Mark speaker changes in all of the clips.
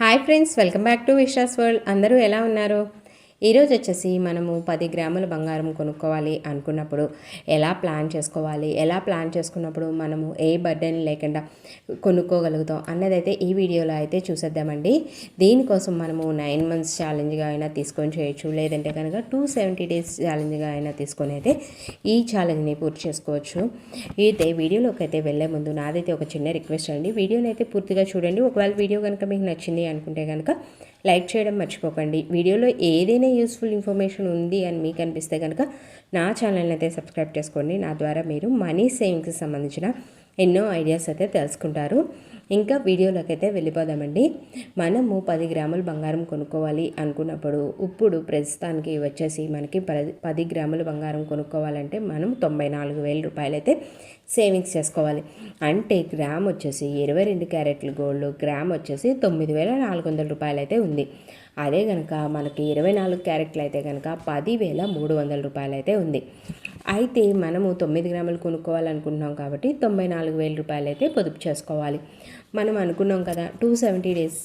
Speaker 1: Hi friends welcome back to Vishas world. అందరూ ఎలా ఉన్నారు? ఈరోజు వచ్చేసి మనము పది గ్రాముల బంగారం కొనుక్కోవాలి అనుకున్నప్పుడు ఎలా ప్లాన్ చేసుకోవాలి ఎలా ప్లాన్ చేసుకున్నప్పుడు మనము ఏ బర్డెన్ లేకుండా కొనుక్కోగలుగుతాం అన్నదైతే ఈ వీడియోలో అయితే చూసేద్దామండి. దీనికోసం మనము నైన్ మంత్స్ ఛాలెంజ్గా అయినా తీసుకొని చేయొచ్చు లేదంటే కనుక టూ సెవెంటీ డేస్ ఛాలెంజ్గా అయినా తీసుకొని అయితే ఈ ఛాలెంజ్ని పూర్తి చేసుకోవచ్చు. అయితే వీడియోలోకి అయితే వెళ్ళే ముందు నాదైతే ఒక చిన్న రిక్వెస్ట్ అండి. వీడియోని అయితే పూర్తిగా చూడండి. ఒకవేళ వీడియో కనుక మీకు నచ్చింది అనుకుంటే కనుక లైక్ చేయడం మర్చిపోకండి. వీడియోలో ఏదైనా యూస్ఫుల్ ఇన్ఫర్మేషన్ ఉంది అని మీకు అనిపిస్తే కనుక నా ఛానల్ని అయితే సబ్స్క్రైబ్ చేసుకోండి. నా ద్వారా మీరు మనీ సేవింగ్స్కి సంబంధించిన ఎన్నో ఐడియాస్ అయితే తెలుసుకుంటారు. ఇంకా వీడియోలోకి అయితే వెళ్ళిపోదామండి. మనము పది గ్రాములు బంగారం కొనుక్కోవాలి అనుకున్నప్పుడు ఇప్పుడు ప్రస్తుతానికి వచ్చేసి మనకి పది పది బంగారం కొనుక్కోవాలంటే మనం తొంభై నాలుగు వేల రూపాయలైతే సేవింగ్స్ చేసుకోవాలి. అంటే గ్రామ్ వచ్చేసి ఇరవై రెండు క్యారెట్లు గోల్డ్ గ్రామ్ వచ్చేసి తొమ్మిది వేల నాలుగు వందల రూపాయలైతే ఉంది. అదే కనుక మనకి ఇరవై నాలుగు క్యారెట్లు అయితే కనుక పదివేల మూడు వందల రూపాయలు అయితే ఉంది. అయితే మనము తొమ్మిది గ్రాములు కొనుక్కోవాలనుకుంటున్నాం కాబట్టి తొంభై నాలుగు వేల రూపాయలు అయితే పొదుపు చేసుకోవాలి. మనం అనుకున్నాం కదా టూ సెవెంటీ డేస్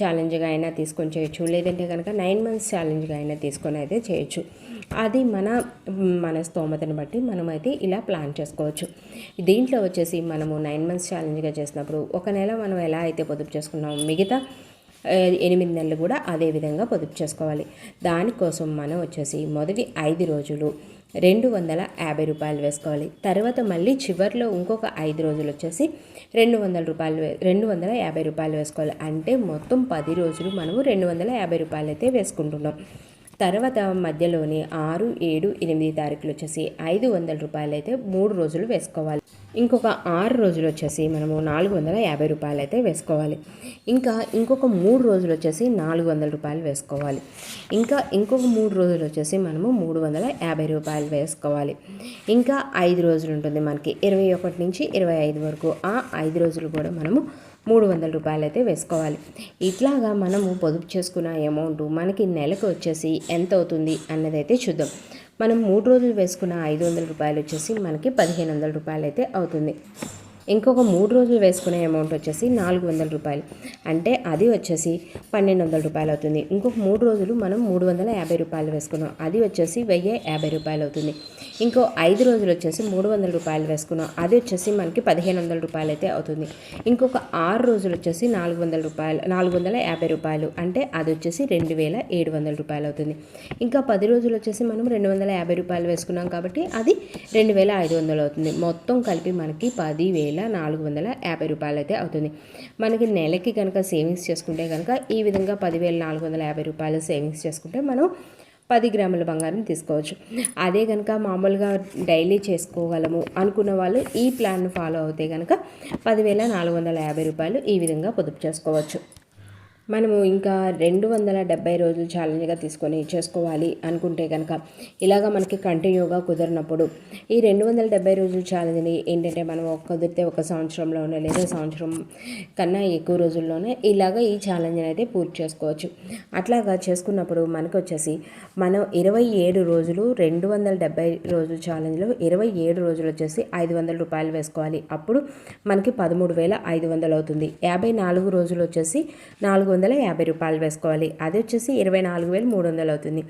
Speaker 1: ఛాలెంజ్గా అయినా తీసుకొని చేయొచ్చు. లేదంటే కనుక నైన్ మంత్స్ ఛాలెంజ్గా అయినా తీసుకొని అయితే చేయొచ్చు. అది మన మన స్తోమతను బట్టి మనమైతే ఇలా ప్లాన్ చేసుకోవచ్చు. దీంట్లో వచ్చేసి మనము నైన్ మంత్స్ ఛాలెంజ్గా చేసినప్పుడు ఒక నెల మనం ఎలా అయితే పొదుపు చేసుకున్నాం మిగతా ఎనిమిది నెలలు కూడా అదే విధంగా పొదుపు చేసుకోవాలి. దానికోసం మనం వచ్చేసి మొదటి ఐదు రోజులు రెండు వందల యాభై రూపాయలు వేసుకోవాలి. తర్వాత మళ్ళీ చివరిలో ఇంకొక ఐదు రోజులు వచ్చేసి రెండు వందల రూపాయలు రెండు వందల యాభై రూపాయలు వేసుకోవాలి. అంటే మొత్తం పది రోజులు మనము రెండు వందల యాభై రూపాయలు అయితే వేసుకుంటున్నాం. తర్వాత మధ్యలోని ఆరు ఏడు ఎనిమిది తారీఖులు వచ్చేసి ఐదు వందల రూపాయలు అయితే మూడు రోజులు వేసుకోవాలి. ఇంకొక ఆరు రోజులు వచ్చేసి మనము నాలుగు వందల యాభై రూపాయలు అయితే వేసుకోవాలి. ఇంకా ఇంకొక మూడు రోజులు వచ్చేసి నాలుగు వందల రూపాయలు వేసుకోవాలి. ఇంకా ఇంకొక మూడు రోజులు వచ్చేసి మనము మూడు వందల యాభై రూపాయలు వేసుకోవాలి. ఇంకా ఐదు రోజులు ఉంటుంది మనకి ఇరవై ఒకటి నుంచి ఇరవై ఐదు వరకు. ఆ ఐదు రోజులు కూడా మనము మూడు వందల రూపాయలు అయితే వేసుకోవాలి. ఇట్లాగా మనము పొదుపు చేసుకున్న అమౌంట్ మనకి నెలకు వచ్చేసి ఎంత అవుతుంది అన్నదైతే చూద్దాం. మనం మూడు రోజులు వేసుకున్న ఐదు వందల రూపాయలు వచ్చేసి మనకి పదిహేను వందల రూపాయలు అయితే అవుతుంది. ఇంకొక మూడు రోజులు వేసుకునే అమౌంట్ వచ్చేసి నాలుగు వందల రూపాయలు. అంటే అది వచ్చేసి పన్నెండు వందల రూపాయలు అవుతుంది. ఇంకొక మూడు రోజులు మనం మూడు వందల యాభై రూపాయలు వేసుకున్నాం. అది వచ్చేసి వెయ్యి యాభై రూపాయలు అవుతుంది. ఇంకో ఐదు రోజులు వచ్చేసి మూడు వందల రూపాయలు వేసుకున్నాం. అది వచ్చేసి మనకి పదిహేను వందల రూపాయలు అయితే అవుతుంది. ఇంకొక ఆరు రోజులు వచ్చేసి నాలుగు వందల రూపాయలు నాలుగు వందల యాభై రూపాయలు. అంటే అది వచ్చేసి రెండు వేల ఏడు వందల రూపాయలు అవుతుంది. ఇంకా పది రోజులు వచ్చేసి మనం రెండు వందల యాభై రూపాయలు వేసుకున్నాం కాబట్టి అది రెండు వేల ఐదు వందలు అవుతుంది. మొత్తం కలిపి మనకి పదివేల నాలుగు వందల యాభై రూపాయలు అయితే అవుతుంది. మనకి నెలకి కనుక సేవింగ్స్ చేసుకుంటే కనుక ఈ విధంగా పదివేల నాలుగు వందల యాభై రూపాయలు సేవింగ్స్ చేసుకుంటే మనం పది గ్రాముల బంగారం తీసుకోవచ్చు. అదే కనుక మామూలుగా డైలీ చేసుకోగలము అనుకున్న వాళ్ళు ఈ ప్లాన్ ఫాలో అవుతే కనుక పదివేల నాలుగు వందల యాభై రూపాయలు ఈ విధంగా పొదుపు చేసుకోవచ్చు. మనము ఇంకా రెండు వందల డెబ్బై రోజులు ఛాలెంజ్గా తీసుకొని చేసుకోవాలి అనుకుంటే కనుక ఇలాగ మనకి కంటిన్యూగా కుదిరినప్పుడు ఈ రెండు వందల డెబ్బై రోజుల ఛాలెంజ్ని ఏంటంటే మనం కుదిరితే ఒక సంవత్సరంలోనే లేదా సంవత్సరం కన్నా ఎక్కువ రోజుల్లోనే ఇలాగ ఈ ఛాలెంజ్ని అయితే పూర్తి చేసుకోవచ్చు. అట్లాగా చేసుకున్నప్పుడు మనకు వచ్చేసి మనం ఇరవై ఏడు రోజులు రెండు వందల డెబ్బై రోజుల ఛాలెంజ్లో ఇరవై ఏడు రోజులు వచ్చేసి ఐదు వందల రూపాయలు వేసుకోవాలి. అప్పుడు మనకి పదమూడు వేల ఐదు వందలు అవుతుంది. యాభై నాలుగు రోజులు వచ్చేసి నాలుగు వందల యాభై రూపాయలు వేసుకోవాలి. అది వచ్చేసి ఇరవై నాలుగు వేలు మూడు వందలు అవుతుంది.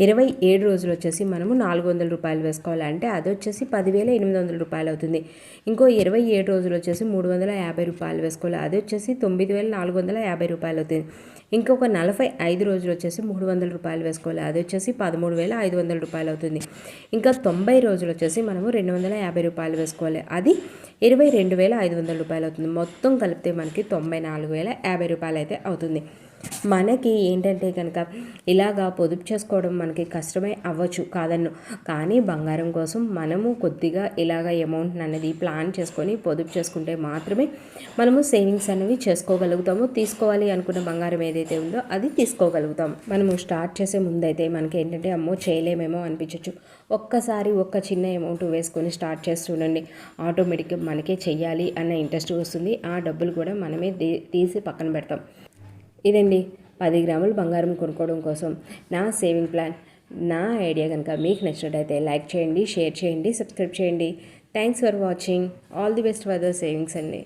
Speaker 1: ఇరవై ఏడు రోజులు వచ్చేసి మనము నాలుగు వందల రూపాయలు వేసుకోవాలి. అంటే అది వచ్చేసి పదివేల ఎనిమిది వందల రూపాయలు అవుతుంది. ఇంకో ఇరవై ఏడు రోజులు వచ్చేసి మూడు వందల యాభై రూపాయలు వేసుకోవాలి. అది వచ్చేసి తొమ్మిది వేల నాలుగు వందల యాభై రూపాయలు అవుతుంది. ఇంకొక నలభై ఐదు రోజులు వచ్చేసి మూడు వందల రూపాయలు వేసుకోవాలి. అది వచ్చేసి పదమూడు వేల ఐదు వందల రూపాయలు అవుతుంది. ఇంకా తొంభై రోజులు వచ్చేసి మనము రెండు వందల యాభై రూపాయలు వేసుకోవాలి. అది ఇరవై రెండు వేల ఐదు వందల రూపాయలు అవుతుంది. మొత్తం కలిపితే మనకి తొంభై నాలుగు వేల యాభై రూపాయలు అయితే అవుతుంది. మనకి ఏంటంటే కనుక ఇలాగా పొదుపు చేసుకోవడం మనకి కష్టమే అవ్వచ్చు కాదన్ను. కానీ బంగారం కోసం మనము కొద్దిగా ఇలాగ అమౌంట్ అనేది ప్లాన్ చేసుకొని పొదుపు చేసుకుంటే మాత్రమే మనము సేవింగ్స్ అనేవి చేసుకోగలుగుతాము. తీసుకోవాలి అనుకున్న బంగారం ఏదైతే ఉందో అది తీసుకోగలుగుతాం. మనము స్టార్ట్ చేసే ముందైతే మనకి ఏంటంటే అమ్మో చేయలేమేమో అనిపించవచ్చు ఒక్కసారి ఒక్క చిన్న అమౌంట్ వేసుకొని స్టార్ట్ చేస్తుండండి ఆటోమేటిక్గా మనకే చెయ్యాలి అన్న ఇంట్రెస్ట్ వస్తుంది. ఆ డబ్బులు కూడా మనమే తీసి పక్కన పెడతాం. ఇదండి. పది గ్రాములు బంగారం కొనుక్కోవడం కోసం నా సేవింగ్ ప్లాన్. నా ఐడియా కనుక మీకు నచ్చినట్టయితే లైక్ చేయండి షేర్ చేయండి సబ్స్క్రైబ్ చేయండి. Thanks for watching all the best for the savings అండి.